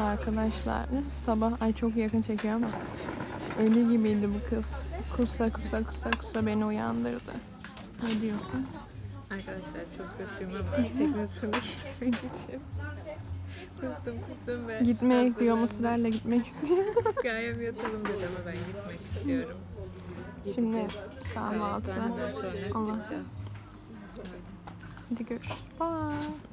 Arkadaşlar sabah ay çok yakın çekiyor ama ölü gibiydi bu kız. Kusa kusa kusa kusa beni uyandırdı. Ne diyorsun? Arkadaşlar çok kötüyüm ama tekne turuna gitmek için kustum kustum ve gidiyor hazırlandım. Mısırlarla gitmek istiyor. Gayem yatalım dedi ama ben gitmek istiyorum. Şimdi kahvaltı. Allah. çıkacağız. Hadi görüşürüz. Bye.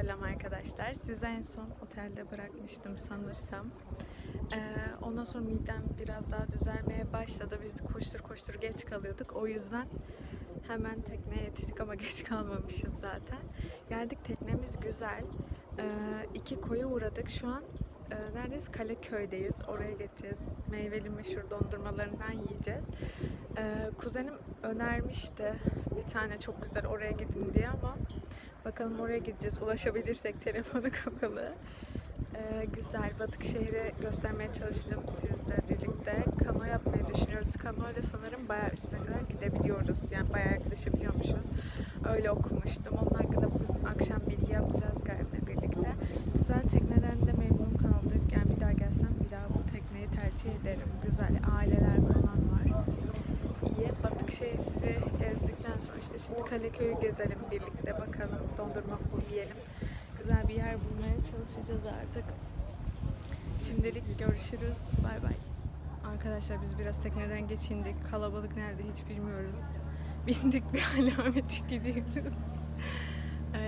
Selam arkadaşlar. Sizi en son otelde bırakmıştım sanırsam. Ee, ondan sonra midem biraz daha düzelmeye başladı. Biz koştur koştur geç kalıyorduk. O yüzden hemen tekneye yetiştik ama geç kalmamışız zaten. Geldik teknemiz güzel. Ee, iki koya uğradık. Şu an e, neredeyiz? Kaleköy'deyiz. Oraya geçeceğiz. Meyveli meşhur dondurmalarından yiyeceğiz. Ee, kuzenim önermişti bir tane çok güzel oraya gidin diye ama Bakalım oraya gideceğiz. Ulaşabilirsek telefonu kapalı. Ee, güzel. Batık şehri göstermeye çalıştım sizle birlikte. Kano yapmayı düşünüyoruz. Kano ile sanırım bayağı üstüne kadar gidebiliyoruz. Yani bayağı yaklaşabiliyormuşuz. Öyle okumuştum. Onun hakkında bugün akşam bilgi alacağız galiba birlikte. Güzel tekneden de memnun kaldık. Yani bir daha gelsem bir daha bu tekneyi tercih ederim. Güzel aileler falan var iyi. Batık şehri gezdikten sonra işte şimdi Kaleköy'ü gezelim birlikte bakalım dondurmamızı yiyelim. Güzel bir yer bulmaya çalışacağız artık. Şimdilik görüşürüz. Bay bay. Arkadaşlar biz biraz tekneden geçindik. Kalabalık nerede hiç bilmiyoruz. Bindik bir alameti gidiyoruz.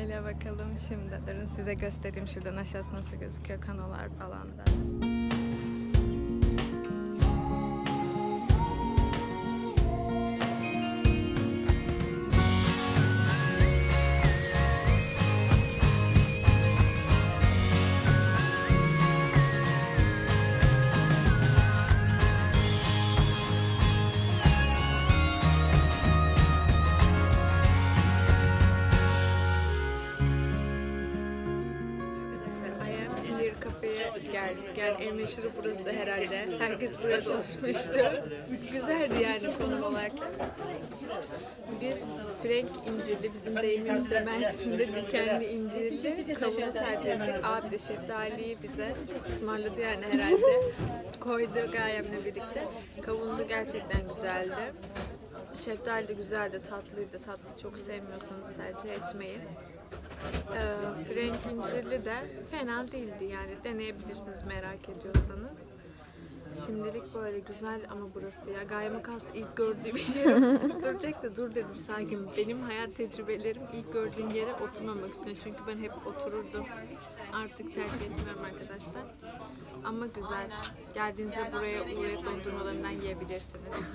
Öyle bakalım şimdi. Durun size göstereyim şuradan aşağısı nasıl gözüküyor kanolar falan da. Geldik. Yani en meşhuru burası herhalde. Herkes buraya dolmuştu. Güzeldi yani konum olarak. Biz Frank incirli, bizim deyimimizde Mersin'de dikenli incirli kavunu tercih ettik. Abi de şeftaliyi bize ısmarladı yani herhalde. Koydu gayemle birlikte. Kavunlu gerçekten güzeldi. Şeftali de güzeldi, tatlıydı. Tatlı çok sevmiyorsanız tercih etmeyin. Ee, Frank incirli de fena değildi yani deneyebilirsiniz merak ediyorsanız. Şimdilik böyle güzel ama burası ya. Gayemakas ilk gördüğüm yer duracak da dur dedim sakin. Benim hayat tecrübelerim ilk gördüğüm yere oturmamak üstüne. Çünkü ben hep otururdum. Artık tercih etmiyorum arkadaşlar. Ama güzel. Geldiğinizde buraya uğrayıp dondurmalarından yiyebilirsiniz.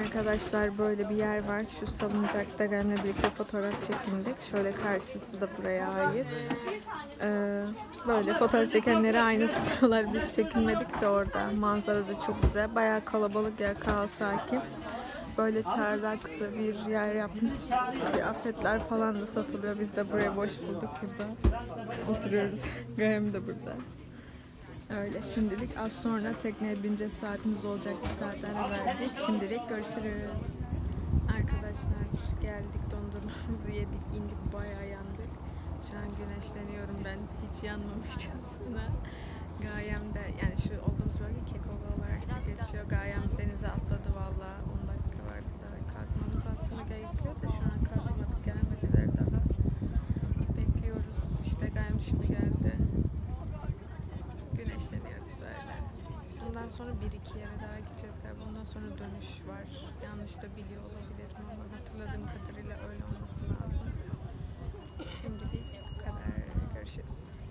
Arkadaşlar böyle bir yer var. Şu salıncakta benimle birlikte fotoğraf çekindik. Şöyle karşısı da buraya ait. Ee, böyle fotoğraf çekenleri aynı tutuyorlar. Biz çekinmedik de orada. Manzara da çok güzel. Bayağı kalabalık yer, kaos sakin. Böyle çardaksı bir yer yapmış. Kıyafetler falan da satılıyor. Biz de buraya boş bulduk burada. Oturuyoruz. Graham da burada. Öyle şimdilik az sonra tekneye bineceğiz saatimiz olacak bir saat ara verdik. Şimdilik görüşürüz. Arkadaşlar geldik dondurma dondurmamızı yedik, indik bayağı yandık. Şu an güneşleniyorum ben hiç yanmamışçasına. Gayem de yani şu olduğumuz bölge Kekova olarak geçiyor. Gayem denize atladı valla. 10 dakika vardı da kalkmamız aslında gerekiyor da şu an kalkmadık gelmediler daha. Bekliyoruz. İşte Gayem şimdi geldi. Güneşleniyoruz öyle. Bundan sonra bir iki yere daha gideceğiz galiba. Ondan sonra dönüş var. Yanlış da biliyor olabilirim ama hatırladığım kadarıyla öyle olması lazım. Şimdilik bu kadar. Görüşürüz.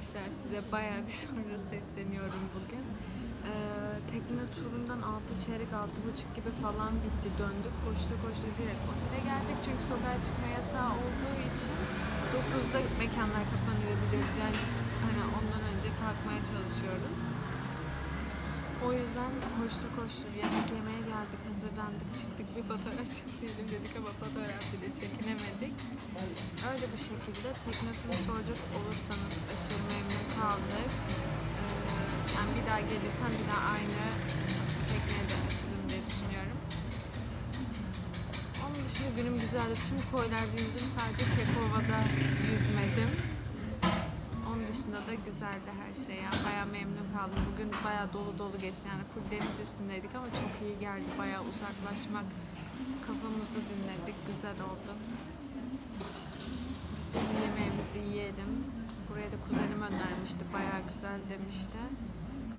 Arkadaşlar. Size bayağı bir sonra sesleniyorum bugün. Ee, tekne turundan 6 çeyrek 6.30 gibi falan bitti. Döndük. Koştu koştu direkt otele geldik. Çünkü sokağa çıkma yasağı olduğu için 9'da mekanlar kapanıyor biliyoruz. Yani biz hani ondan önce kalkmaya çalışıyoruz. O yüzden koştur koştur yemek yemeye geldik, hazırlandık, çıktık bir fotoğraf çekelim dedik ama fotoğraf bile çekinemedik. Öyle bir şekilde tekne turu soracak olursanız aşırı memnun kaldık. Ee, yani bir daha gelirsem bir daha aynı tekneye de açılırım diye düşünüyorum. Onun dışında günüm güzeldi. Tüm koylarda yüzdüm. Sadece Kekova'da yüzmedim. Dışında da güzeldi her şey. Yani bayağı memnun kaldım. Bugün bayağı dolu dolu geçti. Yani full deniz üstündeydik ama çok iyi geldi. Bayağı uzaklaşmak, kafamızı dinledik. Güzel oldu. Biz şimdi yemeğimizi yiyelim. Buraya da kuzenim önermişti. Bayağı güzel demişti.